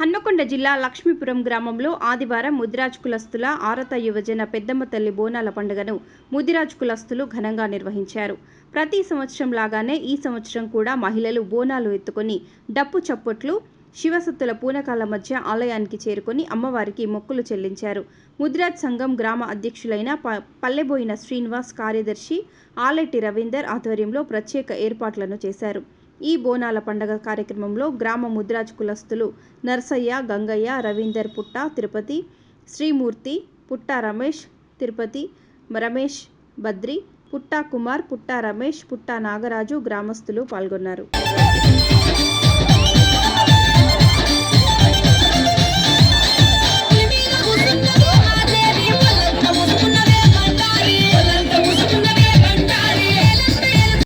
హన్మకొండ జిల్లా లక్ష్మీపురం గ్రామంలో ఆదివారం ముదిరాజ్ కులస్తుల ఆరత యువజన పెద్దమ్మ తల్లి బోనాల పండుగను ముదిరాజ్ కులస్తులు ఘనంగా నిర్వహించారు. ప్రతి సంవత్సరం లాగానే ఈ సంవత్సరం కూడా మహిళలు బోనాలు ఎత్తుకొని డప్పు చప్పట్లు శివసత్తుల పూనకాల మధ్య ఆలయానికి చేరుకొని అమ్మవారికి మొక్కులు చెల్లించారు. ముదిరాజ్ సంఘం గ్రామ అధ్యక్షులైన ప పల్లెబోయిన శ్రీనివాస్ కార్యదర్శి ఆలెట్టి రవీందర్ ఆధ్వర్యంలో ప్రత్యేక ఏర్పాట్లను చేశారు. ఈ బోనాల పండగ కార్యక్రమంలో గ్రామ ముద్రాజ్ కులస్తులు నర్సయ్య గంగయ్య రవీందర్ పుట్ట తిరుపతి శ్రీమూర్తి పుట్ట రమేష్ తిరుపతి రమేష్ బద్రి పుట్ట కుమార్ పుట్ట రమేష్ పుట్ట నాగరాజు గ్రామస్తులు పాల్గొన్నారు.